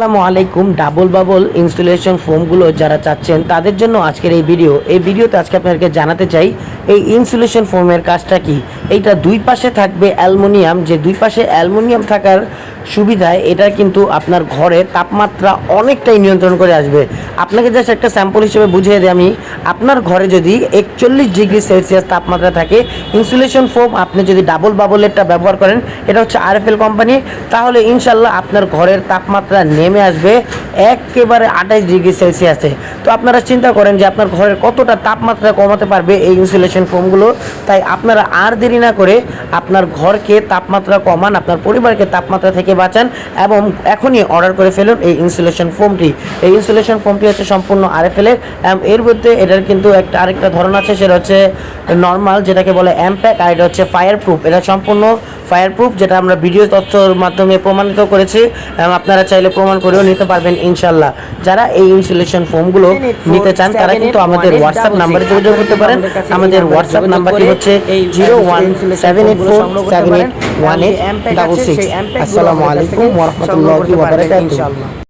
আসসালামু আলাইকুম double bubble installation ফোমগুলো যারা চাচ্ছেন তাদের জন্য আজকের এই ভিডিও। এই ভিডিওতে আজকে আপনাদেরকে জানাতে চাই এই ইনসুলেশন ফোমের কাজটা কি? এইটা দুই পাশে থাকবে অ্যালুমিনিয়াম। যে দুই পাশে অ্যালুমিনিয়াম থাকার সুবিধায় এটা কিন্তু আপনার ঘরের তাপমাত্রা অনেকটাই নিয়ন্ত্রণ করে আসবে। আপনাকে জাস্ট একটা স্যাম্পল হিসেবে বুঝিয়ে দিই আমি। আপনার ঘরে যদি একচল্লিশ ডিগ্রি সেলসিয়াস তাপমাত্রা থাকে, ইনসুলেশন ফোম আপনি যদি ডাবল বাবলেরটা ব্যবহার করেন, এটা হচ্ছে আরএফএল কোম্পানি, তাহলে ইনশাল্লাহ আপনার ঘরের তাপমাত্রা নেমে আসবে একেবারে আঠাশ ডিগ্রি সেলসিয়াসে। তো আপনারা চিন্তা করেন যে আপনার ঘরের কতটা তাপমাত্রা কমাতে পারবে এই ইনসুলেশন ফোমগুলো তাই আপনারা আর দেরি না করে আপনার ঘরকে তাপমাত্রা কমান, আপনার পরিবারকে তাপমাত্রা থেকে বাঁচান এবং এখনই অর্ডার করে ফেলুন এই ইনসুলেশন ফোমটি এই ইনসুলেশন ফোমটি হচ্ছে সম্পূর্ণ আরএফএলের এর মধ্যে এটার কিন্তু একটা আরেকটা ধরন আছে, সেটা হচ্ছে নর্মাল যেটাকে বলে অ্যাম্প্যাক আর এটা হচ্ছে ফায়ার প্রুফ এটা সম্পূর্ণ ফায়ার প্রুফ যেটা আমরা ভিডিও তথ্যর মাধ্যমে প্রমাণিত করেছি এবং আপনারা চাইলে প্রমাণ করেও নিতে পারবেন ইনশাল্লাহ যারা এই ইনসুলেশন ফোমগুলো নিতে চান তারা কিন্তু আমাদের হোয়াটসঅ্যাপ নাম্বারে যোগাযোগ করতে পারেন। আমাদের হোয়াটসঅ্যাপ নাম্বারটি হচ্ছে zero one seven eight four seven eight one eight double six আসসালামু আলাইকুম ওরহমতুল্লাহি ওয়া বারাকাতুহু।